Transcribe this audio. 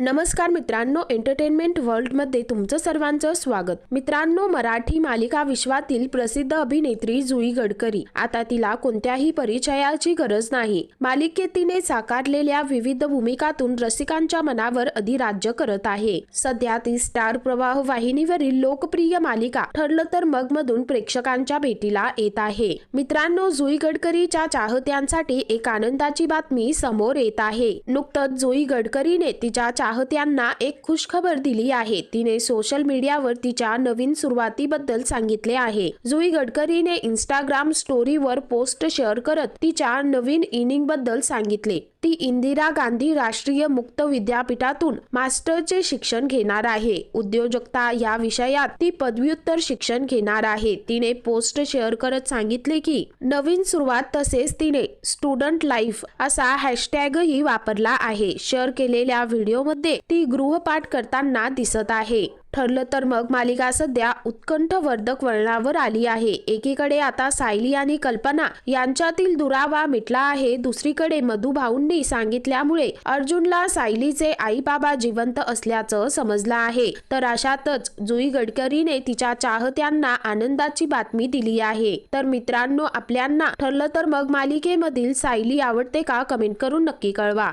नमस्कार मित्रांनो एंटरटेनमेंट वर्ल्डमध्ये तुमचं सर्वांचं स्वागत. मित्रांनो मराठी मालिका विश्वातील प्रसिद्ध अभिनेत्री जुई गडकरी. आता तिला कोणत्याही परिचयाची गरज नाही. मालिकेत तिने साकारलेल्या विविध भूमिकातून रसिकांच्या मनावर अधिराज्य करत आहे. सध्या ती स्टार प्रवाह वाहिनीवरील लोकप्रिय मालिका ठरलं तर मग मधून प्रेक्षकांच्या भेटीला येत आहे. मित्रांनो जुई गडकरीच्या चाहत्यांसाठी एक आनंदाची बातमी समोर येत आहे. नुकतंच जुई गडकरीने तिच्या चाहत्यांना एक खुशखबर दिली आहे. तिने सोशल मीडियावर तिच्या नवीन सुरुवातीबद्दल सांगितले आहे. जुई गडकरीने इंस्टाग्राम स्टोरीवर पोस्ट शेअर करत तिच्या नवीन इनिंगबद्दल सांगितले. ती इंदिरा गांधी राष्ट्रीय मुक्त विद्यापीठातून मास्टरचे शिक्षण घेणार आहे. उद्योजकता या विषयात ती पदव्युत्तर शिक्षण घेणार आहे. तिने पोस्ट शेअर करत सांगितले की नवीन सुरुवात तसेच तिने स्टुडंट लाईफ असा हॅशटॅगही वापरला आहे. शेअर केलेल्या व्हिडिओमध्ये ती गृहपाठ करताना दिसत आहे. ठरलं तर मग मालिका सध्या उत्कंठवर्धक वळणावर आली आहे. एकीकडे आता सायली आणि कल्पना यांच्यातील दुरावा मिटला आहे. दुसरीकडे मधुभाऊंनी सांगितल्यामुळे अर्जुनला सायलीचे आई बाबा जिवंत असल्याचं समजलं आहे. तर अशातच जुई गडकरीने तिच्या चाहत्यांना आनंदाची बातमी दिली आहे. तर मित्रांनो आपल्यांना ठरलं तर मग मालिकेमधील सायली आवडते का? कमेंट करून नक्की कळवा.